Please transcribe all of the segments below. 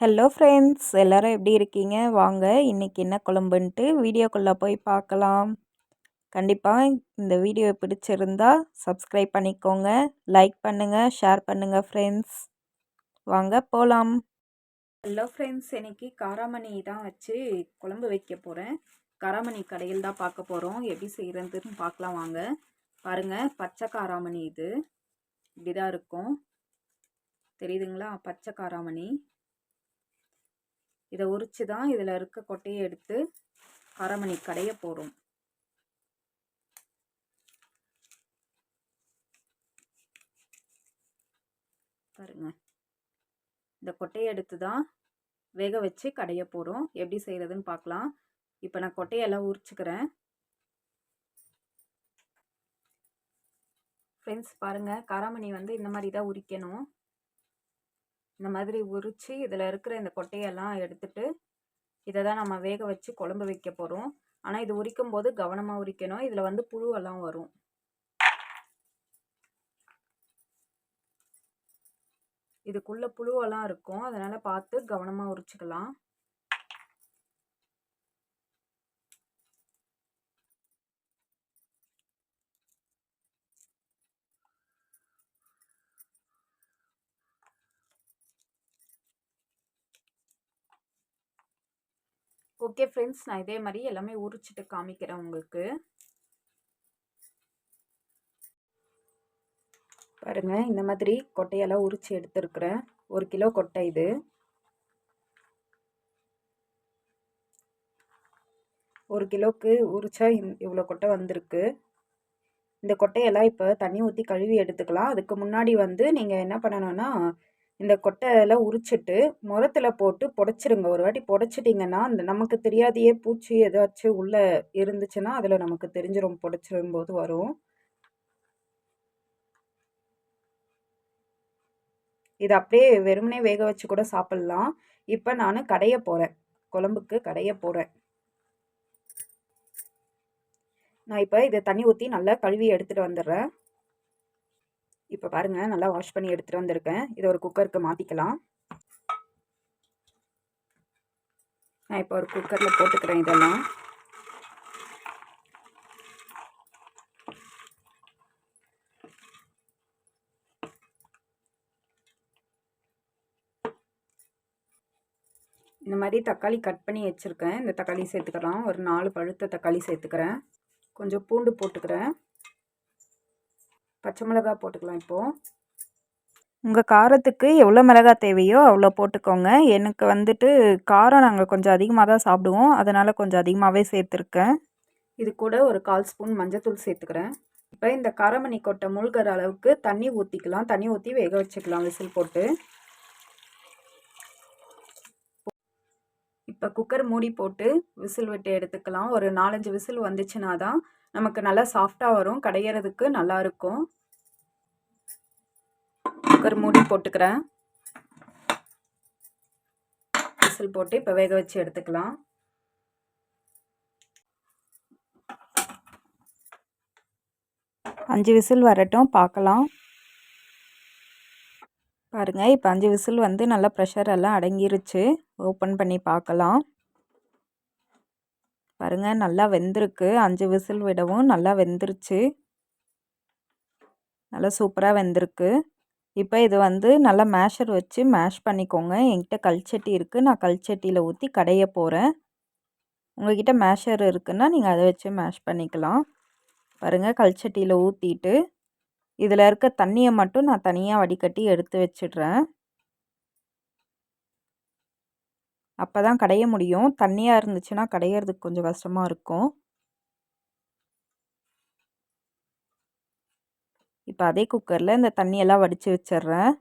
Hello friends எல்லோரும் எப்படி இருக்கீங்க? வாங்க இன்றைக்கி என்ன குழம்புன்ட்டு வீடியோக்குள்ளே போய் பார்க்கலாம். கண்டிப்பாக இந்த வீடியோ பிடிச்சிருந்தா சப்ஸ்கிரைப் பண்ணிக்கோங்க லைக் பண்ணுங்கள் ஷேர் பண்ணுங்கள் ஃப்ரெண்ட்ஸ் வாங்க போகலாம் ஹலோ ஃப்ரெண்ட்ஸ் இன்றைக்கி காராமணி தான் வச்சு குழம்பு வைக்க போகிறேன் காராமணி கடையில் தான் பார்க்க போகிறோம் எப்படி செய்கிறதுன்னு பார்க்கலாம் வாங்க. பாருங்கள் பச்சை காராமணி இது. இப்படி தான் இருக்கும். தெரியுதுங்களா? பச்சை காராமணி. இதை உரித்து தான் இதில் இருக்க கொட்டையை எடுத்து அரைமணி கடைய போகிறோம் பாருங்க. இந்த கொட்டையை எடுத்து தான் வேக வச்சு கடைய போகிறோம் எப்படி செய்கிறதுன்னு பார்க்கலாம். இப்போ நான் கொட்டையெல்லாம் உரிச்சுக்கிறேன். ஃப்ரெண்ட்ஸ் பாருங்கள் காராமணி வந்து இந்த மாதிரி தான் உரிக்கணும். இந்த மாதிரி உரித்து இதில் இருக்கிற இந்த கொட்டையெல்லாம் எடுத்துட்டு இதை தான் நம்ம வேக வச்சு குழம்பு வைக்க போகிறோம் ஆனால் இது உரிக்கும் போது கவனமாக உரிக்கணும். இதில் வந்து புழுவெல்லாம் வரும். இதுக்குள்ளே புழுவெல்லாம் இருக்கும். அதனால் பார்த்து கவனமாக உரிச்சுக்கலாம். ஓகே ஃப்ரெண்ட்ஸ் நான் இதே மாதிரி எல்லாமே உரிச்சிட்டு காமிக்கிறேன் உங்களுக்கு. பாருங்கள் இந்த மாதிரி கொட்டையெல்லாம் உரித்து எடுத்துருக்குறேன். ஒரு கிலோ கொட்டை இது. ஒரு கிலோக்கு உரிச்சா இவ்வளோ கொட்டை வந்திருக்கு. இந்த கொட்டையெல்லாம் இப்போ தண்ணி ஊற்றி கழுவி எடுத்துக்கலாம். அதுக்கு முன்னாடி வந்து நீங்கள் என்ன பண்ணணும்னா இந்த கொட்டையெல்லாம் உரிச்சிட்டு முரத்தில் போட்டு புடச்சிருங்க. ஒரு வாட்டி புடச்சிட்டிங்கன்னா அந்த நமக்கு தெரியாதையே பூச்சி ஏதாச்சும் உள்ளே இருந்துச்சுன்னா அதில் நமக்கு தெரிஞ்சிடும் புடச்சிடும் போது வரும். இது அப்படியே வெறுமனே வேக வச்சு கூட சாப்பிட்லாம். இப்போ நான் கடைய போகிறேன் குழம்புக்கு கடைய போகிறேன் நான் இப்போ இதை தண்ணி ஊற்றி நல்லா கழுவி எடுத்துகிட்டு வந்துடுறேன். இப்போ பாருங்கள் நல்லா வாஷ் பண்ணி எடுத்துகிட்டு வந்திருக்கேன். இதை ஒரு குக்கருக்கு மாற்றிக்கலாம் நான் இப்போ ஒரு குக்கரில் போட்டுக்கிறேன் இதெல்லாம். இந்த மாதிரி தக்காளி கட் பண்ணி வச்சுருக்கேன். இந்த தக்காளி சேர்த்துக்கலாம். ஒரு நாலு பழுத்த தக்காளி சேர்த்துக்கிறேன். கொஞ்சம் பூண்டு போட்டுக்கிறேன். பச்சை மிளகா போட்டுக்கலாம் இப்போது உங்கள் காரத்துக்கு எவ்வளோ மிளகா தேவையோ அவ்வளோ போட்டுக்கோங்க. எனக்கு வந்துட்டு காரம் நாங்கள் கொஞ்சம் அதிகமாக தான் சாப்பிடுவோம். அதனால் கொஞ்சம் அதிகமாகவே சேர்த்துருக்கேன். இது கூட ஒரு கால் ஸ்பூன் மஞ்சத்தூள் சேர்த்துக்கிறேன். இப்போ இந்த காரமணி கொட்டை முழுகிற அளவுக்கு தண்ணி ஊற்றிக்கலாம் தண்ணி ஊற்றி வேக வச்சுக்கலாம் விசில் போட்டு. இப்போ குக்கர் மூடி போட்டு விசில் விட்டு எடுத்துக்கலாம். ஒரு நாலஞ்சு விசில் வந்துச்சுன்னா தான் நமக்கு நல்லா சாஃப்டாக வரும். கடையிறதுக்கு நல்லாயிருக்கும் குக்கர் மூடி போட்டுக்கிறேன். விசில் போட்டு இப்போ வேக வச்சு எடுத்துக்கலாம். அஞ்சு விசில் வரட்டும். பார்க்கலாம் பாருங்கள் இப்போ அஞ்சு விசில் வந்து நல்லா ப்ரெஷர் எல்லாம் அடங்கிருச்சு. ஓப்பன் பண்ணி பார்க்கலாம். பாருங்கள் நல்லா வெந்திருக்கு. அஞ்சு விசில் விடவும் நல்லா வெந்துருச்சு. நல்லா சூப்பராக வெந்திருக்கு. இப்போ இது வந்து நல்லா மேஷர் வச்சு மேஷ் பண்ணிக்கோங்க. என்கிட்ட கல்ச்சட்டி இருக்குது நான் கல்ச்சட்டியில் ஊற்றி கடைய போகிறேன் உங்கள்கிட்ட மேஷர் இருக்குன்னா நீங்கள் அதை வச்சு மேஷ் பண்ணிக்கலாம். பாருங்கள் கல்ச்சட்டியில் ஊற்றிட்டு இதில் இருக்க தண்ணியை மட்டும் நான் தனியாக வடிகட்டி எடுத்து வச்சிடுறேன். அப்போ தான் கடைய முடியும். தண்ணியாக இருந்துச்சுன்னா கடையிறதுக்கு கொஞ்சம் கஷ்டமாக இருக்கும். இப்போ அதே குக்கரில் இந்த தண்ணியெல்லாம் வடித்து வச்சிட்றேன்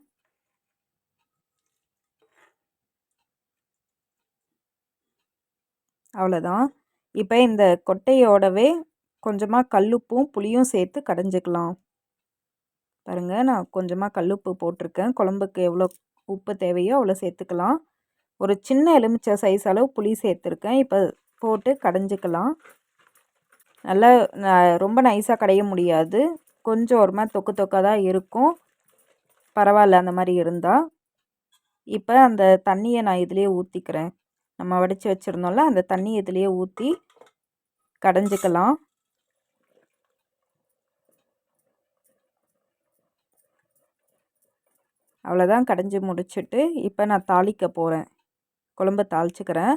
அவ்வளோதான். இப்போ இந்த கொட்டையோடவே கொஞ்சமாக கல்லுப்பும் புளியும் சேர்த்து கடைஞ்சிக்கலாம். பாருங்கள் நான் கொஞ்சமாக கல்லுப்பு போட்டிருக்கேன். குழம்புக்கு எவ்வளோ உப்பு தேவையோ அவ்வளோ சேர்த்துக்கலாம். ஒரு சின்ன எலுமிச்சை சைஸ் அளவு புளி சேர்த்துருக்கேன். இப்போ போட்டு கடைஞ்சிக்கலாம். நல்லா ரொம்ப நைஸாக கடைய முடியாது. கொஞ்சம் ஒரு மாதிரி தொக்கு தொக்காக தான் இருக்கும். பரவாயில்ல அந்த மாதிரி இருந்தால் இப்போ அந்த தண்ணியை நான் இதிலே ஊற்றிக்கிறேன் நம்ம வடித்து வச்சுருந்தோம்ல அந்த தண்ணி இதிலே ஊற்றி கடைஞ்சிக்கலாம். அவ்வளோதான் கடைஞ்சி முடிச்சுட்டு இப்போ நான் தாளிக்க போகிறேன் குழம்பு தாளிச்சுக்கிறேன்.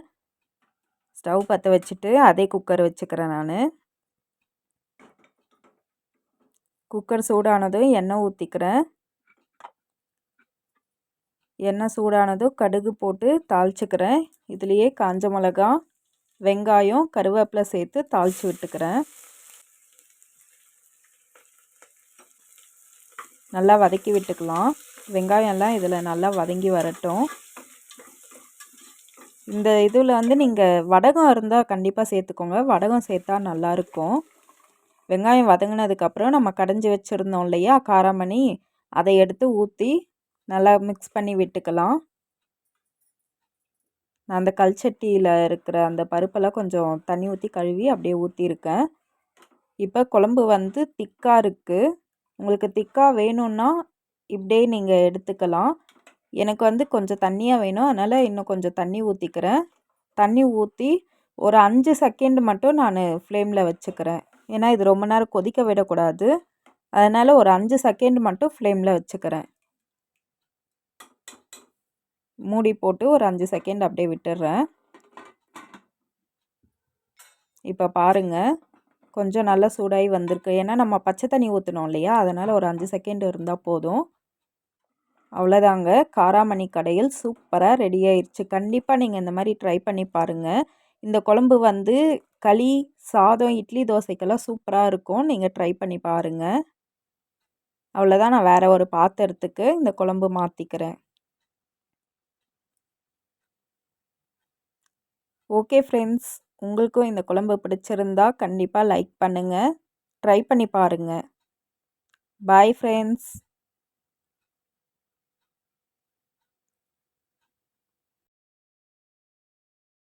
ஸ்டவ் பற்ற வச்சுட்டு அதே குக்கர் வச்சுக்கிறேன் நான். குக்கர் சூடானதும் எண்ணெய் ஊற்றிக்கிறேன் எண்ணெய் சூடானதும் கடுகு போட்டு தாளிச்சுக்கிறேன். இதுலேயே காஞ்ச மிளகா வெங்காயம் கருவேப்பிலை சேர்த்து தாளித்து விட்டுக்கிறேன். நல்லா வதக்கி விட்டுக்கலாம். வெங்காயம்லாம் இதில் நல்லா வதங்கி வரட்டும். இந்த இதில் வந்து நீங்கள் வடகம் இருந்தால் கண்டிப்பாக சேர்த்துக்கோங்க. வடகம் சேர்த்தா நல்லாயிருக்கும் வெங்காயம் வதங்கினதுக்கப்புறம் நம்ம கடைஞ்சி வச்சுருந்தோம் இல்லையா? காராமணி. அதை எடுத்து ஊற்றி நல்லா மிக்ஸ் பண்ணி விட்டுக்கலாம். நான் அந்த கல்ச்சட்டியில் இருக்கிற அந்த பருப்பெல்லாம் கொஞ்சம் தண்ணி ஊற்றி கழுவி அப்படியே ஊற்றிருக்கேன் இப்போ குழம்பு வந்து திக்காக இருக்குது உங்களுக்கு திக்காக வேணும்னா இப்படியே நீங்கள் எடுத்துக்கலாம். எனக்கு வந்து கொஞ்சம் தண்ணியாக வேணும். அதனால் இன்னும் கொஞ்சம் தண்ணி ஊற்றிக்கிறேன் தண்ணி ஊற்றி ஒரு அஞ்சு செகண்ட் மட்டும் நான் ஃப்ளேமில் வச்சுக்கிறேன். ஏன்னா இது ரொம்ப நேரம் கொதிக்க விடக்கூடாது. அதனால் ஒரு அஞ்சு செகண்ட் மட்டும் ஃப்ளேமில் வச்சுக்கிறேன். மூடி போட்டு ஒரு அஞ்சு செகண்ட் அப்படியே விட்டுடுறேன் இப்போ பாருங்கள் கொஞ்சம் நல்லா சூடாகி வந்திருக்கு. ஏன்னா நம்ம பச்சை தண்ணி ஊற்றினோம் இல்லையா? அதனால் ஒரு அஞ்சு செகண்ட் இருந்தால் போதும். அவ்வளோதாங்க. காராமணி கடையில் சூப்பராக ரெடி ஆயிடுச்சு கண்டிப்பாக நீங்கள் இந்த மாதிரி ட்ரை பண்ணி பாருங்கள் இந்த குழம்பு வந்து களி சாதம் இட்லி தோசைக்கெல்லாம் சூப்பராக இருக்கும். நீங்கள் ட்ரை பண்ணி பாருங்கள் அவ்வளோதான் நான் வேறு ஒரு பாத்திரத்துக்கு இந்த குழம்பு மாற்றிக்கிறேன் ஓகே ஃப்ரெண்ட்ஸ் உங்களுக்கும் இந்த குழம்பு பிடிச்சிருந்தா கண்டிப்பாக லைக் பண்ணுங்கள் ட்ரை பண்ணி பாருங்கள் பாய் ஃப்ரெண்ட்ஸ்